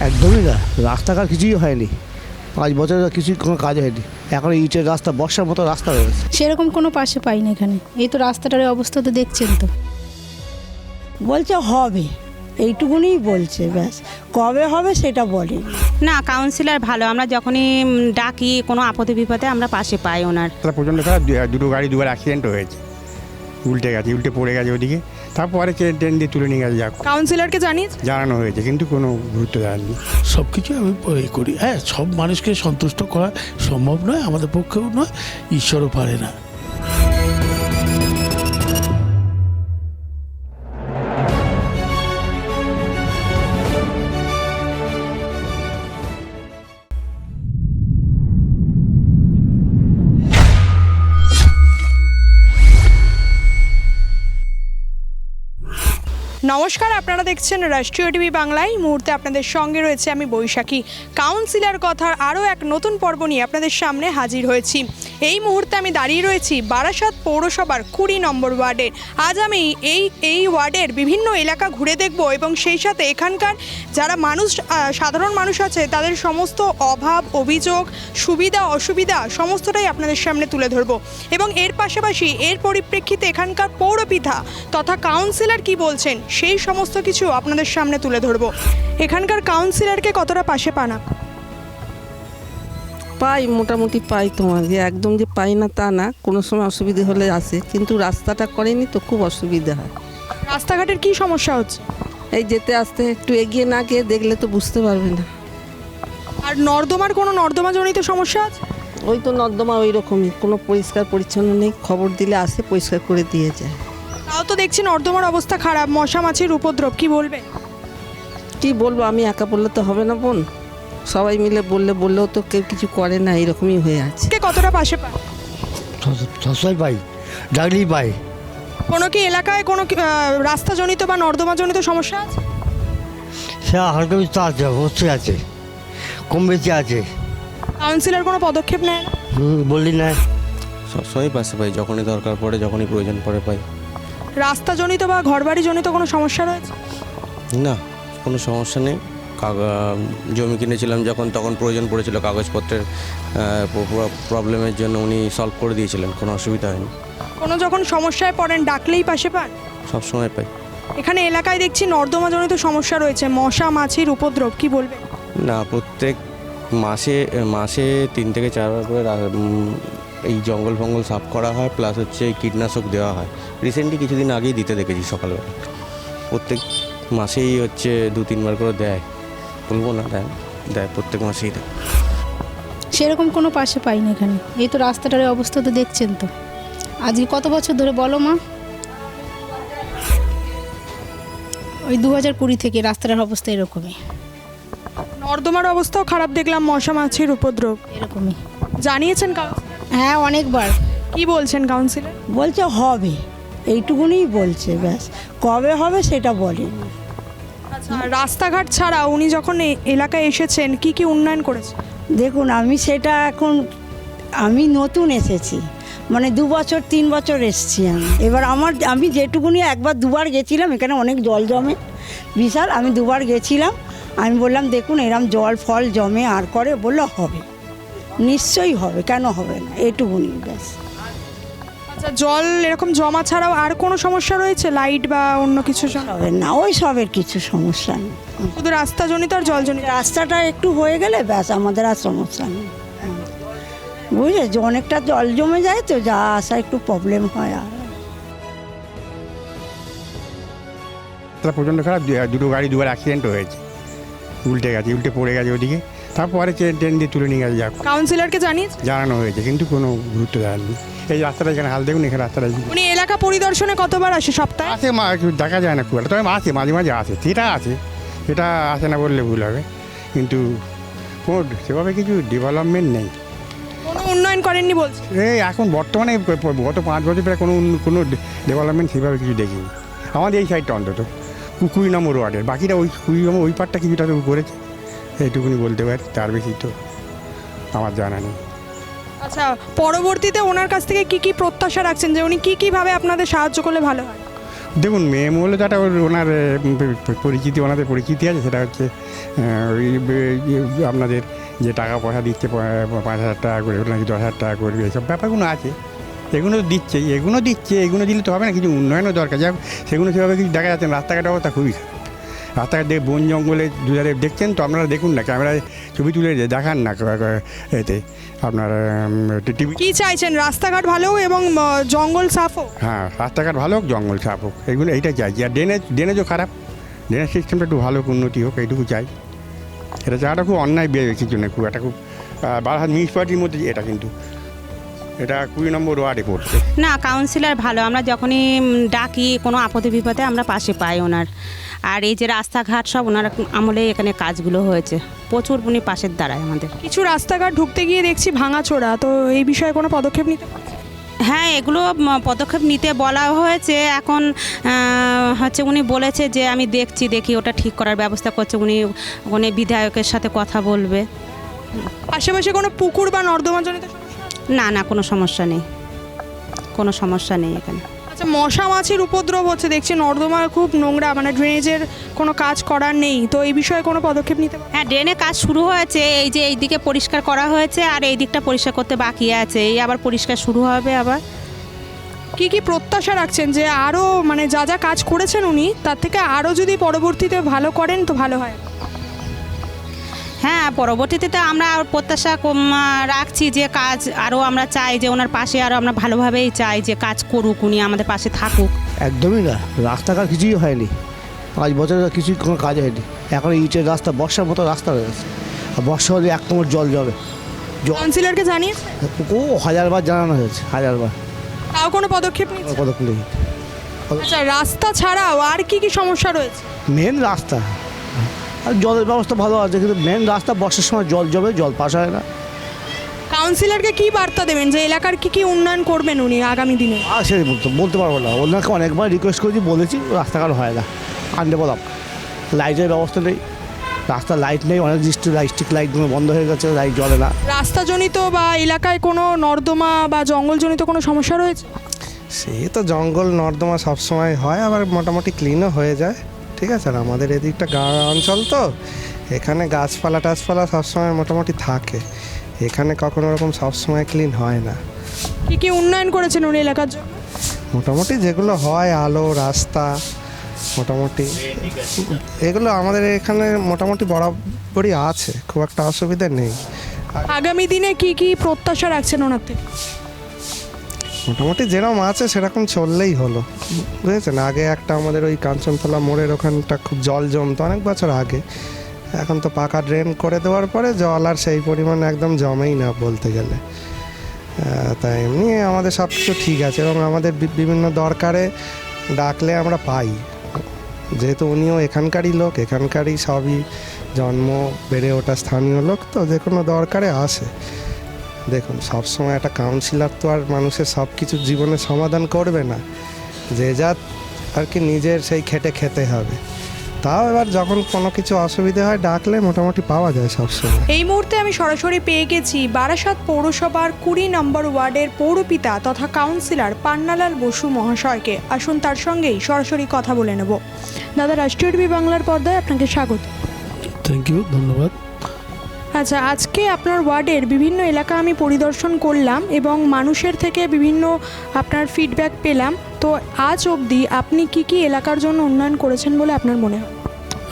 একদমই না রাস্তাঘাট কিছুই হয়নি। পাঁচ বছর কিছুই কোনো কাজ হয়নি। এখন ইটের রাস্তা বর্ষার মতো রাস্তা হয়ে গেছে। সেরকম কোনো পাশে পাই না এখানে। এই তো রাস্তাটার অবস্থা তো দেখছেন তো। বলছে হবে এইটুকুনি বলছে ব্যাস। কবে হবে সেটা বলে না কাউন্সিলর ভালো। আমরা যখনই ডাকি কোনো আপদে বিপদে আমরা পাশে পাই ওনার। প্রচণ্ড খারাপ দুটো গাড়ি দুবার অ্যাক্সিডেন্ট হয়েছে। উল্টে গেছে উল্টে পড়ে গেছে ওদিকে। তারপরে ট্রেন ট্রেন দিয়ে তুলে নিয়ে গেছে যাক। কাউন্সিলরকে জানিয়েছ জানানো হয়েছে কিন্তু কোনো গুরুত্ব দেয়নি সব কিছু আমি এ করি। হ্যাঁ সব মানুষকে সন্তুষ্ট করা সম্ভব নয় আমাদের পক্ষেও নয় ঈশ্বরও পারে না। নমস্কার, আপনারা দেখছেন রাষ্ট্রীয় টিভি বাংলায়। মুহূর্তে আপনাদের সঙ্গে রয়েছে আমি বৈশাখী। কাউন্সিলার কথার আরও এক নতুন পর্ব নিয়ে আপনাদের সামনে হাজির হয়েছি। এই মুহূর্তে আমি দাঁড়িয়ে রয়েছি বারাসাত পৌরসভার কুড়ি নম্বর ওয়ার্ডে। আজ আমি এই এই ওয়ার্ডের বিভিন্ন এলাকা ঘুরে দেখব এবং সেই সাথে এখানকার যারা মানুষ সাধারণ মানুষ আছে, তাদের সমস্ত অভাব, অভিযোগ, সুবিধা, অসুবিধা সমস্তটাই আপনাদের সামনে তুলে ধরব। এবং এর পাশাপাশি এর পরিপ্রেক্ষিতে এখানকার পৌরপিতা তথা কাউন্সিলর কি বলছেন, সেই সমস্ত কিছু আপনাদের সামনে তুলে ধরব। এখানকার কাউন্সিলরকে কতটা পাশে পানা পাই মোটামুটি পাই তোমার যে একদম যে পাই না তা না কোনো সময় অসুবিধে হলে আসে। কিন্তু রাস্তাটা করেনি তো খুব অসুবিধে হয়। রাস্তাঘাটের কি সমস্যা হচ্ছে? এই যেতে আসতে একটু এগিয়ে না গিয়ে দেখলে তো বুঝতে পারবে না। আর নর্দমার কোনো নর্দমাজনিত সমস্যা আছে? ওই তো নর্দমা ওই রকমই কোনো পরিষ্কার পরিচ্ছন্ন নেই। খবর দিলে আসে পরিষ্কার করে দিয়ে যায়। তাও তো দেখছি নর্দমার অবস্থা খারাপ। মশা মাছির উপদ্রব কি বলবে? কি বলব? আমি একা বললে তো হবে না বোন। সবাই মিলে বললে বললেও তো কেউ কিছু করে না এরকমই হয়ে আছে। কে কতটা পাশে পায় সবসময় পাই ডাকলেই পাই। কোনো কি এলাকায় কোনো কি, আহ, রাস্তাজনিত বা নর্দমাজনিত সমস্যা আছে? সে হালকা বিস্তার আছে অবশ্যই আছে। কম বেশি আছে। কাউন্সিলর কোনো পদক্ষেপ নেয় না? হুম, বললি না। সবসময় পাশে পাই যখনই দরকার পড়ে যখনই প্রয়োজন পড়ে পাই। রাস্তাজনিত বা ঘরবাড়িজনিত কোনো সমস্যা রয়েছে? না কোনো সমস্যা নেই। জমি কিনেছিলাম যখন তখন প্রয়োজন পড়েছিল কাগজপত্রের প্রবলেমের জন্য উনি সলভ করে দিয়েছিলেন কোনো অসুবিধা হয়নি। কোনো যখন সমস্যায় পড়েন ডাকলেই পাশে পান? সব সময় পাই। এখানে এলাকায় দেখছি নর্দমাজনিত সমস্যা রয়েছে মশা মাছির উপদ্রব কি বলবে না প্রত্যেক মাসে মাসে তিন থেকে চারবার করে এই জঙ্গল ফঙ্গল সাফ করা হয় প্লাস হচ্ছে কীটনাশক দেওয়া হয়। রিসেন্টলি কিছুদিন আগেই দিতে দেখেছি সকালবেলা। প্রত্যেক মাসেই হচ্ছে দু তিনবার করে দেয়। বলব না দেয় দেয় প্রত্যেক মাসেই দেয়। সেরকম কোনো পাশে পাই না এখানে। এই তো রাস্তাটার অবস্থা তো দেখছেন তো। আজকে কত বছর ধরে বলো মা? ওই দু হাজার কুড়ি থেকে রাস্তাটার অবস্থা এরকমই। নর্দমার অবস্থাও খারাপ দেখলাম মশা মাছির উপদ্রব। এরকমই। জানিয়েছেন কাউন্সিলর হ্যাঁ অনেকবার। কি বলছেন কাউন্সিলর বলছে হবে। এইটুকুনি বলছে ব্যাস। কবে হবে সেটা বলেনি। রাস্তাঘাট ছাড়া উনি যখন এলাকায় এসেছেন, কি কি উন্নয়ন করেছেন দেখুন, আমি সেটা এখন, আমি নতুন এসেছি। মানে দু বছর, তিন বছর এসেছি আমি। এবার আমার, আমি যেটুকুনি একবার দুবার গেছিলাম, এখানে অনেক জল জমে। বিশাল, আমি দুবার গেছিলাম। আমি বললাম, দেখুন, এরম জল, ফল জমে, আর করে বলল হবে। নিশ্চয়ই হবে, কেন হবে না? এটুকুনি, ব্যাস। আচ্ছা জল এরকম জমা ছাড়াও আর কোনো সমস্যা রয়েছে? লাইট বা অন্য কিছু হবে না ওই সবের কিছু সমস্যা নেই। শুধু রাস্তাজনিত আর জল জলজনিত? রাস্তাটা একটু হয়ে গেলে ব্যাস আমাদের আর সমস্যা নেই। বুঝলে অনেকটা জল জমে যায় তো যা আসা একটু প্রবলেম হয় আর। রাস্তা প্রচণ্ড খারাপ দু- দুটো গাড়ি দুবার অ্যাক্সিডেন্ট হয়েছে। উল্টে গেছে উল্টে পড়ে গেছে ওদিকে। তারপরে ট্রেন দিয়ে তুলে নিয়ে গেছে যাক। কাউন্সিলরকে জানিয়েছে জানানো হয়েছে কিন্তু কোনো গুরুত্ব দেয়নি এই রাস্তাটা এখানে হাল দেখুন এখানে রাস্তাটা উনি এলাকা পরিদর্শনে কতবার আসে সপ্তাহে? আসে মা দেখা যায় না খুব একটা তবে আসে মাঝে মাঝে আসে। সেটা আছে সেটা আসে না বললে ভুল হবে। কিন্তু কোনো সেভাবে কিছু ডেভেলপমেন্ট নেই। কোনো উন্নয়ন করেননি বলছে? এই এখন বর্তমানে গত পাঁচ বছর প্রায় কোনো কোনো ডেভেলপমেন্ট সেভাবে কিছু দেখিনি। আমাদের এই সাইডটা অন্তত কুড়ি নম্বর ওয়ার্ডের বাকিটা ওই কুড়ি নম্বর ওই পার্টটা কিছুটা তো করেছে। এইটুকুনি বলতে পারি তার বেশি তো আমার জানা নেই। আচ্ছা পরবর্তীতে ওনার কাছ থেকে কি কি প্রত্যাশা রাখছেন? যে উনি কি কীভাবে আপনাদের সাহায্য করলে ভালো হয়? দেখুন মেয়ে মহলে যেটা ওর ওনার পরিচিতি ওনাদের পরিচিতি আছে সেটা হচ্ছে আপনাদের যে টাকা পয়সা দিচ্ছে পাঁচ হাজার টাকা করে নাকি দশ হাজার টাকা করবে এইসব ব্যাপারগুলো আছে। এগুলো দিচ্ছে এগুলো দিচ্ছে এগুলো দিলে তো হবে না কিছু উন্নয়নও দরকার। যাক সেগুলো সেভাবে কিছু দেখা যাচ্ছে না রাস্তাঘাটের অবস্থা খুবই খারাপ। রাস্তাঘাট বন জঙ্গলে দুধারে দেখছেন তো আপনারা দেখুন না ক্যামেরায় ছবি তুলে দেখান না এতে আপনার টিভি কি চাইছেন রাস্তাঘাট ভালো হোক এবং জঙ্গল সাফ হোক? হ্যাঁ রাস্তাঘাট ভালো হোক জঙ্গল সাফ হোক এইগুলো এইটাই চাইছি আর ড্রেনেজ ড্রেনেজও খারাপ ড্রেনেজ সিস্টেমটা একটু ভালো উন্নতি হোক এইটুকু চাই। এটা চাওয়াটা খুব অন্যায় বে- কিছু না খুব একটা খুব বারাহাত মিউনিসিপালিটির মধ্যে এটা কিন্তু এটা কুড়ি নম্বর ওয়ার্ডে পড়ছে। না কাউন্সিলর ভালো আমরা যখনই ডাকি কোনো আপদে বিপদে আমরা পাশে পাই ওনার। আর এই যে রাস্তাঘাট সব ওনার আমলে এখানে কাজগুলো হয়েছে। প্রচুর উনি পাশের দাঁড়ায় আমাদের। কিছু রাস্তাঘাট ঢুকতে গিয়ে দেখছি ভাঙাচোরা তো এই বিষয়ে কোনো পদক্ষেপ নিতে? হ্যাঁ এগুলো পদক্ষেপ নিতে বলা হয়েছে। এখন হচ্ছে উনি বলেছে যে আমি দেখছি দেখি ওটা ঠিক করার ব্যবস্থা করছে। উনি উনি বিধায়কের সাথে কথা বলবে। আশেপাশে কোনো পুকুর বা নর্দমাজনিত সমস্যা? না না কোনো সমস্যা নেই। কোনো সমস্যা নেই এখানে। আচ্ছা মশা মাছির উপদ্রব হচ্ছে দেখছি নর্দমা খুব নোংরা মানে ড্রেনেজের কোনো কাজ করার নেই। তো এই বিষয়ে কোনো পদক্ষেপ নিতে? হ্যাঁ ড্রেনে কাজ শুরু হয়েছে এই যে এই দিকে পরিষ্কার করা হয়েছে আর এই দিকটা পরিষ্কার করতে বাকি আছে। এই আবার পরিষ্কার শুরু হবে আবার। কি কি প্রত্যাশা রাখছেন যে আরও মানে যা যা কাজ করেছেন উনি তার থেকে আরও যদি পরবর্তীতে ভালো করেন তো ভালো হয়। হ্যাঁ পরবর্তীতে তো আমরা আর প্রত্যাশা রাখছি যে কাজ আরও আমরা চাই যে ওনার পাশে আরও আমরা ভালোভাবেই চাই যে কাজ করুক উনি আমাদের পাশে থাকুক। একদমই না রাস্তাঘাট কিছুই হয়নি। পাঁচ বছর কিছুই কোনো কাজ হয়নি। এখন ইটের রাস্তা বর্ষার মতো রাস্তা হয়ে গেছে। আর বর্ষা হলে এক কোমর জল যাবে কাউন্সিলরকে জানিয়ে ও হাজারবার জানানো হয়েছে হাজারবার। তাও কোনো পদক্ষেপ কোনো পদক্ষেপ নেই। আচ্ছা রাস্তা ছাড়াও আর কি কি সমস্যা রয়েছে? মেন রাস্তা। আর জলের ব্যবস্থা ভালো আছে কিন্তু মেন রাস্তা বর্ষার সময় জল জমে জল পাস হয় না। কাউন্সিলরকে কি বার্তা দেবেন যে এলাকার কি কি উন্নয়ন করবেন উনি আগামী দিনে? আর সে বলতে বলতে পারব না। ওনাকে অনেকবার রিকোয়েস্ট করেছি বলেছি রাস্তাঘাট হয় না। আনডেভেলপ লাইটের ব্যবস্থা নেই। রাস্তা লাইট নেই অনেক ডিস্ট্রিক্ট স্ট্রিট লাইটগুলো বন্ধ হয়ে গেছে লাইট জ্বলে না। রাস্তাজনিত বা এলাকায় কোনো নর্দমা বা জঙ্গলজনিত কোনো সমস্যা রয়েছে? সে তো জঙ্গল নর্দমা সবসময় হয় আবার মোটামুটি ক্লিনও হয়ে যায়। ঠিক আছে আর আমাদের এদিকটা গাঁ অঞ্চল তো এখানে গাছপালা টাছপালা সবসময় মোটামুটি থাকে এখানে কখনো রকম সবসময় ক্লিন হয় না। কি কি উন্নয়ন করেছেন উনি এলাকার জন্য? মোটামুটি যেগুলো হয় আলো রাস্তা মোটামুটি এগুলো আমাদের এখানে মোটামুটি বরাবরই আছে খুব একটা অসুবিধা নেই। আগামী দিনে কি কি প্রত্যাশা রাখছেন ওনার থেকে? মোটামুটি যেরকম আছে, সেরকম চললেই হলো। বুঝেছেন? আগে একটা আমাদের ওই কাঞ্চনতলা মোড়ের ওখানটা খুব জল জমতো অনেক বছর আগে। এখন তো পাকা ড্রেন করে দেওয়ার পরে জল আর সেই পরিমাণ একদম জমেই না বলতে গেলে। তাই এমনি আমাদের সব কিছু ঠিক আছে এবং আমাদের বিভিন্ন দরকারে ডাকলে আমরা পাই। যেহেতু উনিও এখানকারই লোক, এখানকারই সবই জন্ম, বেড়ে ওঠা স্থানীয় লোক, তো যে কোনো দরকারে আসে। দেখুন সবসময় একটা কাউন্সিলর তো আর মানুষের সব কিছু জীবনে সমাধান করবে না। যে যা আর কি নিজের সেই খেটে খেতে হবে। তাও এবার যখন কোনো কিছু অসুবিধা হয় ডাকলে মোটামুটি পাওয়া যায় সবসময়। এই মুহূর্তে আমি সরাসরি পেয়ে গেছি বারাসাত পৌরসভার কুড়ি নম্বর ওয়ার্ডের পৌরপিতা তথা কাউন্সিলর পান্নালাল বসু মহাশয়কে। আসুন তার সঙ্গেই সরাসরি কথা বলে নেব। দাদা রাষ্ট্রীয় টিভি বাংলার পর্দায় আপনাকে স্বাগত। থ্যাংক ইউ ধন্যবাদ। আচ্ছা আজকে আপনার ওয়ার্ডের বিভিন্ন এলাকা আমি পরিদর্শন করলাম এবং মানুষের থেকে বিভিন্ন আপনার ফিডব্যাক পেলাম। তো আজ অবধি আপনি কি কি এলাকার জন্য উন্নয়ন করেছেন বলে আপনার মনে হয়?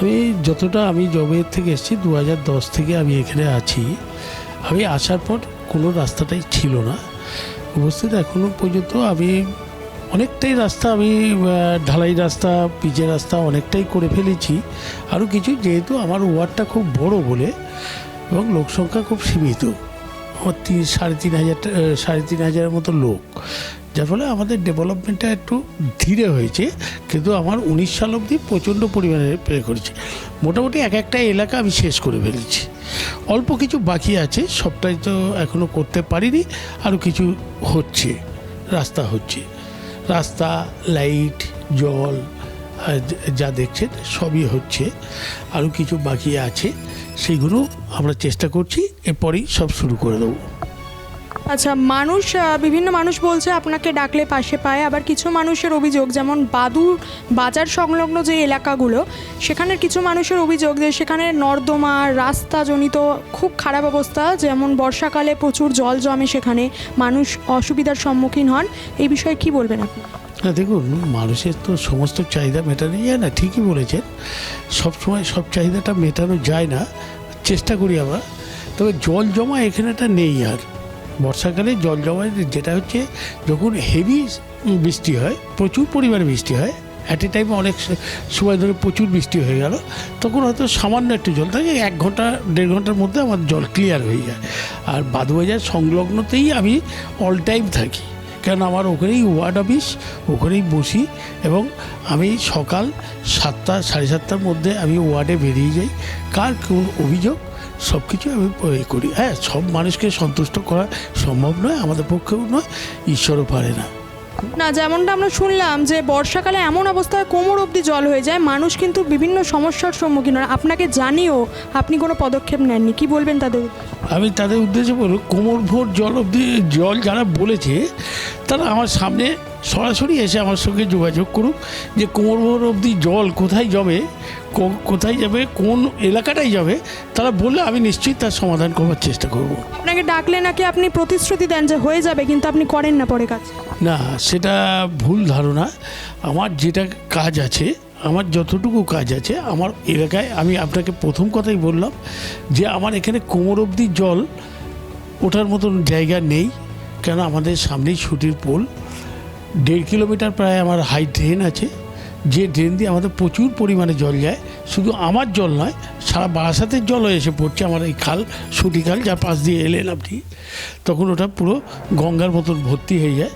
আমি যতটা আমি জবের থেকে এসেছি দু হাজার দশ থেকে আমি এখানে আছি। আমি আসার পর কোনো রাস্তাটাই ছিল না। উপস্থিত এখনও পর্যন্ত আমি অনেকটাই রাস্তা আমি ঢালাই রাস্তা, পিচের রাস্তা অনেকটাই করে ফেলেছি। আরও কিছু, যেহেতু আমার ওয়ার্ডটা খুব বড় বলে এবং লোক সংখ্যা খুব সীমিত। আমার তিন, সাড়ে তিন হাজার সাড়ে তিন হাজারের মতো লোক। যার ফলে আমাদের ডেভেলপমেন্টটা একটু ধীরে হয়েছে, কিন্তু আমার উনিশ সাল অবধি প্রচণ্ড পরিমাণে পে করেছে। মোটামুটি এক একটা এলাকা আমি শেষ করে ফেলেছি। অল্প কিছু বাকি আছে, সবটাই তো এখনও করতে পারিনি, আরও কিছু হচ্ছে, রাস্তা হচ্ছে। রাস্তা লাইট জল যা দেখছেন, সবই হচ্ছে। আরও কিছু বাকি আছে, সেগুলো আমরা চেষ্টা করছি, এরপরেই সব শুরু করে দেবো। আচ্ছা মানুষ বিভিন্ন মানুষ বলছে আপনাকে ডাকলে পাশে পায়, আবার কিছু মানুষের অভিযোগ, যেমন বাদুর বাজার সংলগ্ন যে এলাকাগুলো, সেখানের কিছু মানুষের অভিযোগ যে সেখানে নর্দমা, রাস্তাজনিত খুব খারাপ অবস্থা, যেমন বর্ষাকালে প্রচুর জল জমে সেখানে, মানুষ অসুবিধার সম্মুখীন হন। এই বিষয়ে কি বলবেন আপনি? না, দেখুন, মানুষের তো সমস্ত চাহিদা মেটানো যায় না, ঠিকই বলেছেন। সবসময় সব চাহিদাটা মেটানো যায় না, চেষ্টা করি আমরা। তবে জল জমা এখানেটা নেই আর। বর্ষাকালে জল জমা যেটা হচ্ছে যখন হেভি বৃষ্টি হয়, প্রচুর পরিমাণে বৃষ্টি হয় অ্যাট এ টাইমে অনেক সময় ধরে প্রচুর বৃষ্টি হয়ে গেল, তখন হয়তো সামান্য একটু জল থাকে, এক ঘণ্টা, দেড় ঘণ্টার মধ্যে আমার জল ক্লিয়ার হয়ে যায়। আর বাদবাজার সংলগ্নতেই আমি অল টাইম থাকি। কেন আমার ওখানেই ওয়ার্ড অফিস, ওখানেই বসি এবং আমি সকাল সাতটা, সাড়ে সাতটার মধ্যে আমি ওয়ার্ডে বেরিয়ে যাই। কার কোন অভিযোগ সব কিছু আমি করি। হ্যাঁ সব মানুষকে সন্তুষ্ট করা সম্ভব নয়, আমাদের পক্ষেও নয়, ঈশ্বরও পারে না। না, যেমনটা আমরা শুনলাম যে বর্ষাকালে এমন অবস্থায় কোমর অবধি জল হয়ে যায়, মানুষ কিন্তু বিভিন্ন সমস্যার সম্মুখীন হয়। আপনাকে জানিয়েও আপনি কোনো পদক্ষেপ নেননি, কি বলবেন তাদের? আমি তাদের উদ্দেশ্যে বলব, কোমর ভোর জল অবধি জল যারা বলেছে, তারা আমার সামনে সরাসরি এসে আমার সঙ্গে যোগাযোগ করুক যে কোমর ভোর অবধি জল কোথায় কো- কোথায় যাবে কোন এলাকাটায় যাবে তারা বললে আমি নিশ্চয়ই তার সমাধান করবার চেষ্টা করব। আপনাকে ডাকলে নাকি আপনি প্রতিশ্রুতি দেন যে হয়ে যাবে কিন্তু আপনি করেন না পরে কাজ। না সেটা ভুল ধারণা। আমার যেটা কাজ আছে আমার যতটুকু কাজ আছে আমার এলাকায় আমি আপনাকে প্রথম কথাই বললাম যে আমার এখানে কোমর অবধি জল ওঠার মতন জায়গা নেই কেন আমাদের সামনেই ছুটির পোল। দেড় কিলোমিটার প্রায় আমার হাই ড্রেন আছে। যে ড্রেন দিয়ে আমাদের প্রচুর পরিমাণে জল যায়, শুধু আমার জল নয়, সারা বারাসাতের জলও এসে পড়ছে আমার এই খাল, সুটি খাল, যার পাশ দিয়ে এলেন আপনি। তখন ওটা পুরো গঙ্গার মতন ভর্তি হয়ে যায়।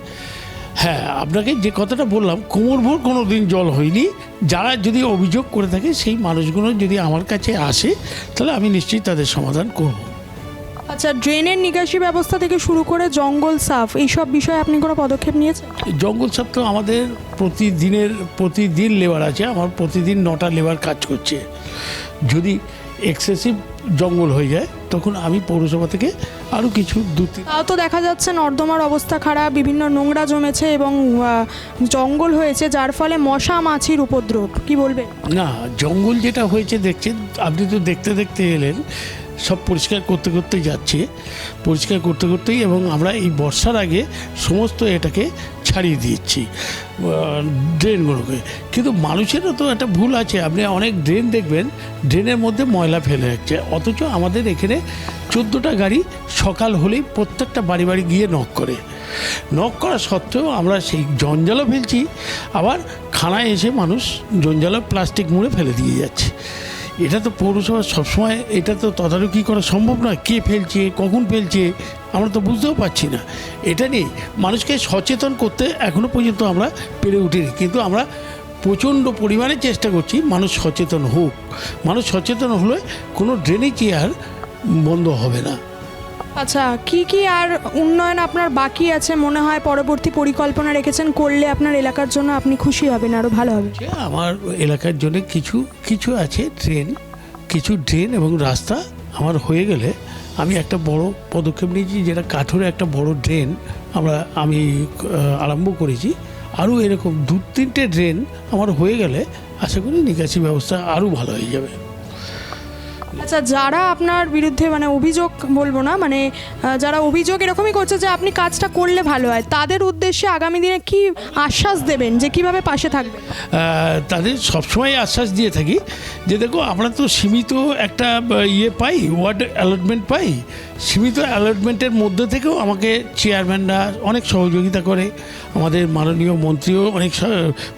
হ্যাঁ আপনাকে যে কথাটা বললাম কোমর ভোর কোনো দিন জল হয়নি। যারা যদি অভিযোগ করে থাকে, সেই মানুষগুলো যদি আমার কাছে আসে, তাহলে আমি নিশ্চয়ই তাদের সমাধান করব। আচ্ছা ড্রেনের নিকাশি ব্যবস্থা থেকে শুরু করে জঙ্গল সাফ এইসব বিষয়ে আপনি কোনো পদক্ষেপ নিয়েছেন? জঙ্গল সাপ তো আমাদের প্রতিদিনের প্রতিদিন লেবার আছে আমার প্রতিদিন নটা লেবার কাজ করছে। যদি এক্সেসিভ জঙ্গল হয়ে যায় তখন আমি পৌরসভা থেকে আরও কিছু দু তাও তো দেখা যাচ্ছে নর্দমার অবস্থা খারাপ বিভিন্ন নোংরা জমেছে এবং জঙ্গল হয়েছে যার ফলে মশা মাছির উপদ্রব কি বলবেন? না জঙ্গল যেটা হয়েছে দেখছেন আপনি তো দেখতে দেখতে এলেন সব পরিষ্কার করতে করতেই যাচ্ছে। পরিষ্কার করতে করতেই এবং আমরা এই বর্ষার আগে সমস্ত এটাকে ছাড়িয়ে দিচ্ছি ড্রেনগুলোকে। কিন্তু মানুষেরও তো একটা ভুল আছে, আপনি অনেক ড্রেন দেখবেন, ড্রেনের মধ্যে ময়লা ফেলে রাখছে। অথচ আমাদের এখানে চোদ্দোটা গাড়ি সকাল হলেই প্রত্যেকটা বাড়ি বাড়ি গিয়ে নক করে। নক করা সত্ত্বেও আমরা সেই জঞ্জালও ফেলছি, আবার খানায় এসে মানুষ জঞ্জালও প্লাস্টিক মুড়ে ফেলে দিয়ে যাচ্ছে। এটা তো পৌরসভা সবসময় এটা তো তদারকি করা সম্ভব নয়। কে ফেলছে, কখন ফেলছে, আমরা তো বুঝতেও পারছি না। এটা নিয়ে মানুষকে সচেতন করতে এখনও পর্যন্ত আমরা পেরে উঠিনি। কিন্তু আমরা প্রচণ্ড পরিমাণে চেষ্টা করছি মানুষ সচেতন হোক। মানুষ সচেতন হলে কোনো ড্রেনেজ আর বন্ধ হবে না। আচ্ছা কি কি আর উন্নয়ন আপনার বাকি আছে? মনে হয় পরবর্তী পরিকল্পনা রেখেছেন, করলে আপনার এলাকার জন্য আপনি খুশি হবেন আরও ভালো হবে। আমার এলাকার জন্য কিছু কিছু আছে, ট্রেন, কিছু ট্রেন এবং রাস্তা আমার হয়ে গেলে আমি একটা বড় পদক্ষেপ নিয়েছি, যেটা কাঠুরে একটা বড় ড্রেন আমরা, আমি আরম্ভ করেছি। আরও এরকম দু তিনটে ড্রেন আমার হয়ে গেলে আশা করি নিকাশি ব্যবস্থা আরও ভালো হয়ে যাবে। আচ্ছা যারা আপনার বিরুদ্ধে মানে অভিযোগ বলব না মানে যারা অভিযোগ এরকমই করছে যে আপনি কাজটা করলে ভালো হয় তাদের উদ্দেশ্যে আগামী দিনে কি আশ্বাস দেবেন যে কীভাবে পাশে থাকবেন? তাদের সবসময় আশ্বাস দিয়ে থাকি যে দেখো আমরা তো সীমিত একটা ইয়ে পাই ওয়ার্ড অ্যালটমেন্ট পাই। সীমিত অ্যালটমেন্টের মধ্যে থেকেও আমাকে চেয়ারম্যানরা অনেক সহযোগিতা করে, আমাদের মাননীয় মন্ত্রীও অনেক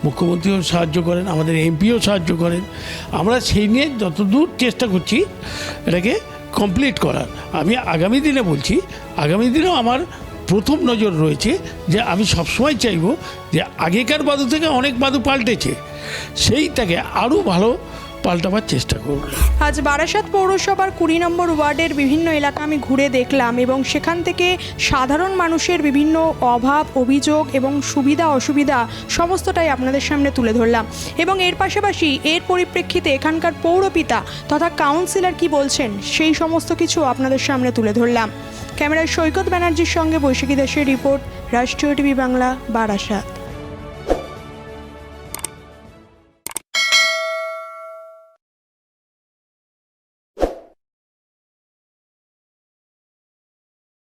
মুখ্যমন্ত্রীও সাহায্য করেন, আমাদের এমপিও সাহায্য করেন। আমরা সেই নিয়ে যতদূর চেষ্টা করছি, এটাকে কমপ্লিট করার। আমি আগামী দিনে বলছি, আগামী দিনেও আমার প্রথম নজর রয়েছে যে আমি সবসময় চাইব যে আগেকার বাদু থেকে অনেক বাদু পাল্টেছে। সেইটাকে আরও ভালো পাল্টাবার চেষ্টা করব আজ বারাসাত পৌরসভার কুড়ি নম্বর ওয়ার্ডের বিভিন্ন এলাকা আমি ঘুরে দেখলাম এবং সেখান থেকে সাধারণ মানুষের বিভিন্ন অভাব, অভিযোগ এবং সুবিধা, অসুবিধা সমস্তটাই আপনাদের সামনে তুলে ধরলাম। এবং এর পাশাপাশি এর পরিপ্রেক্ষিতে এখানকার পৌরপিতা তথা কাউন্সিলর কি বলছেন সেই সমস্ত কিছু আপনাদের সামনে তুলে ধরলাম। ক্যামেরায় সৈকত ব্যানার্জির সঙ্গে বৈশাখী দাসের রিপোর্ট, রাষ্ট্রীয় টিভি বাংলা, বারাসাত।